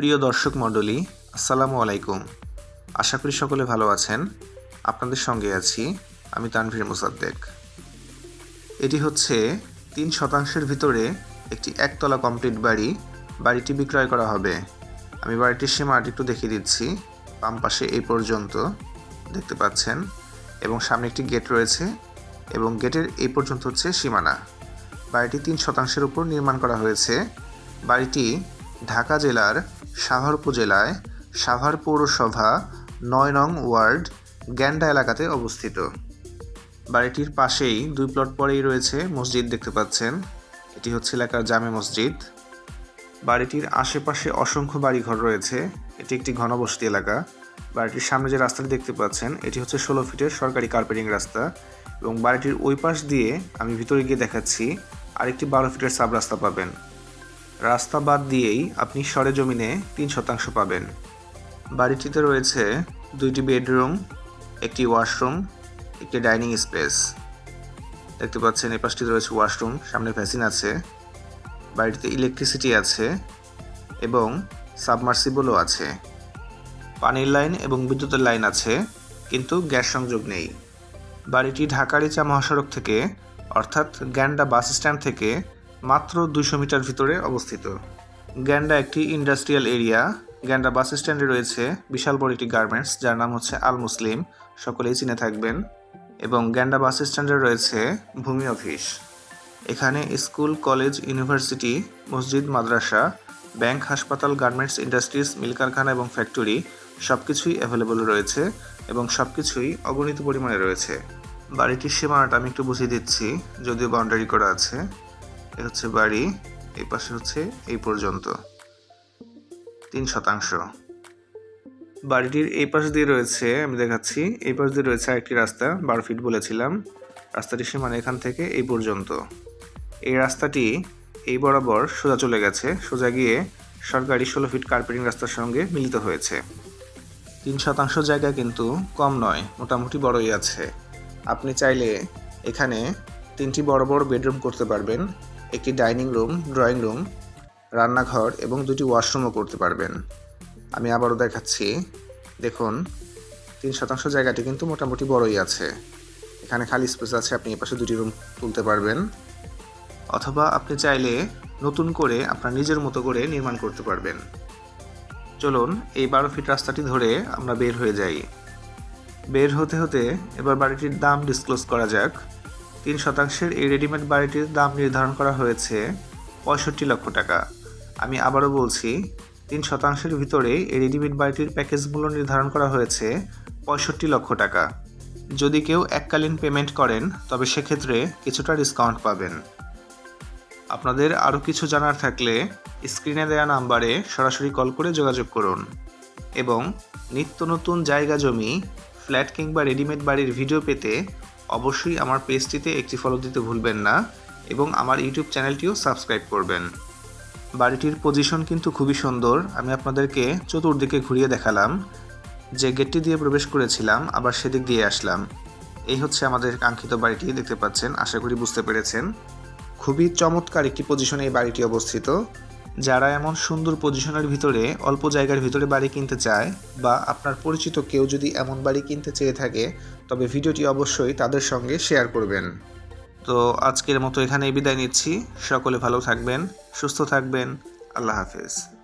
প্রিয় দর্শক মণ্ডলী, আসসালামু আলাইকুম। আশা করি সকলে ভালো আছেন। আপনাদের সঙ্গে আছি আমি তানভীর মোসাদ্দেক। এটি হচ্ছে তিন শতাংশের ভিতরে একটি একতলা কমপ্লিট বাড়ি। বাড়িটি বিক্রয় করা হবে। আমি বাড়িটির সীমাটি একটু দেখিয়ে দিচ্ছি। বাম পাশে এই পর্যন্ত দেখতে পাচ্ছেন এবং সামনে একটি গেট রয়েছে এবং গেটের এই পর্যন্ত হচ্ছে সীমানা। বাড়িটি তিন শতাংশের উপর নির্মাণ করা হয়েছে। বাড়িটি ঢাকা জেলার সাভার উপজেলায় সাভার পৌরসভা নয় নং ওয়ার্ড গ্যান্ডা এলাকাতে অবস্থিত। বাড়িটির পাশেই দুই প্লট পরেই রয়েছে মসজিদ দেখতে পাচ্ছেন। এটি হচ্ছে এলাকার জামে মসজিদ। বাড়িটির আশেপাশে অসংখ্য বাড়িঘর রয়েছে। এটি একটি ঘনবসতি এলাকা। বাড়িটির সামনে যে রাস্তাটি দেখতে পাচ্ছেন, এটি হচ্ছে ষোলো ফিটের সরকারি কার্পেটিং রাস্তা এবং বাড়িটির ওই পাশ দিয়ে আমি ভিতরে গিয়ে দেখাচ্ছি, আরেকটি বারো ফিটের সাব রাস্তা পাবেন। রাস্তা বাদ দিয়েই আপনি সরেজমিনে তিন শতাংশ পাবেন। বাড়িটিতে রয়েছে দুইটি বেডরুম, একটি ওয়াশরুম, একটি ডাইনিং স্পেস। দেখতে পাচ্ছেন এই পাশটিতে রয়েছে ওয়াশরুম, সামনে ভ্যাসিন আছে। বাড়িটিতে ইলেকট্রিসিটি আছে এবং সাবমার্সিবলও আছে। পানির লাইন এবং বিদ্যুতের লাইন আছে, কিন্তু গ্যাস সংযোগ নেই। বাড়িটি ঢাকারিচা মহাসড়ক থেকে, অর্থাৎ গ্যান্ডা বাস স্ট্যান্ড থেকে মাত্র দুশো মিটার ভিতরে অবস্থিত। গ্যান্ডা একটি ইন্ডাস্ট্রিয়াল এরিয়া। গ্যান্ডা বাস স্ট্যান্ডে রয়েছে বিশাল বড় একটি গার্মেন্টস, যার নাম হচ্ছে আল মুসলিম। সকলেই চিনে থাকবেন। এবং গ্যান্ডা বাস স্ট্যান্ডে রয়েছে ভূমি অফিস। এখানে স্কুল, কলেজ, ইউনিভার্সিটি, মসজিদ, মাদ্রাসা, ব্যাংক, হাসপাতাল, গার্মেন্টস ইন্ডাস্ট্রিজ মিল কারখানা এবং ফ্যাক্টরি সব কিছুই অ্যাভেলেবল রয়েছে এবং সব কিছুই অগণিত পরিমাণে রয়েছে। বাড়িটির সীমানাটা আমি একটু বুঝিয়ে দিচ্ছি, যদিও বাউন্ডারি করা আছে। হচ্ছে বাড়ি, এই পাশে হচ্ছে এই পর্যন্ত। তিন শতাংশ। বাড়িটির এই পাশ দিয়ে রয়েছে, আমি দেখাচ্ছি, এই পাশ দিয়ে রয়েছে একটি রাস্তা, বারো ফিট বলেছিলাম। রাস্তাটির সীমানা এখান থেকে এই পর্যন্ত। এই রাস্তাটি এই বরাবর সোজা চলে গেছে, সোজা গিয়ে সরকারি ষোলো ফিট কার্পেটিং রাস্তার সঙ্গে মিলিত হয়েছে। তিন শতাংশ জায়গা কিন্তু কম নয়, মোটামুটি বড়ই আছে। আপনি চাইলে এখানে তিনটি বড় বড় বেডরুম করতে পারবেন। একটি ডাইনিং রুম, ড্রয়িং রুম, রান্নাঘর এবং দুটি ওয়াশরুমও করতে পারবেন। আমি আবারও দেখাচ্ছি। দেখুন, তিন শতাংশ জায়গাটি কিন্তু মোটামুটি বড়ই আছে। এখানে খালি স্পেস আছে, আপনি এপাশে দুটি রুম তুলতে পারবেন। অথবা আপনি চাইলে নতুন করে আপনার নিজের মতো করে নির্মাণ করতে পারবেন। চলুন, এই বারো ফিট রাস্তাটি ধরে আমরা বের হয়ে যাই। বের হতে হতে এবার বাড়িটির দাম ডিসক্লোজ করা যাক। তিন শতাংশের এই রেডিমেড বাড়িটির দাম নির্ধারণ করা হয়েছে পঁয়ষট্টি লক্ষ টাকা। আমি আবারও বলছি, তিন শতাংশের ভিতরে এই রেডিমেড বাড়িটির প্যাকেজ মূল্য নির্ধারণ করা হয়েছে পঁয়ষট্টি লক্ষ টাকা। যদি কেউ এককালীন পেমেন্ট করেন, তবে সেক্ষেত্রে কিছুটা ডিসকাউন্ট পাবেন। আপনাদের আরও কিছু জানার থাকলে স্ক্রিনে দেওয়া নাম্বারে সরাসরি কল করে যোগাযোগ করুন এবং নিত্য নতুন জায়গা জমি, ফ্ল্যাট কিংবা রেডিমেড বাড়ির ভিডিও পেতে অবশ্যই আমার পেজটিতে একটি ফলো দিতে ভুলবেন না এবং আমার ইউটিউব চ্যানেলটিও সাবস্ক্রাইব করবেন। বাড়িটির পজিশন কিন্তু খুবই সুন্দর। আমি আপনাদেরকে চতুর্দিকে ঘুরিয়ে দেখালাম। যে গেটটি দিয়ে প্রবেশ করেছিলাম, আবার সেদিক দিয়ে আসলাম। এই হচ্ছে আমাদের কাঙ্ক্ষিত বাড়িটি, দেখতে পাচ্ছেন, আশা করি বুঝতে পেরেছেন। খুবই চমৎকার একটি পজিশনে এই বাড়িটি অবস্থিত। যারা এমন সুন্দর পজিশনের ভিতরে, অল্প জায়গার ভিতরে বাড়ি কিনতে চায় বা আপনার পরিচিত কেউ যদি এমন বাড়ি কিনতে চেয়ে থাকে, তবে ভিডিওটি অবশ্যই তাদের সঙ্গে শেয়ার করবেন। তো আজকের মতো এখানেই বিদায় নিচ্ছি। সকলে ভালো থাকবেন, সুস্থ থাকবেন। আল্লাহ হাফেজ।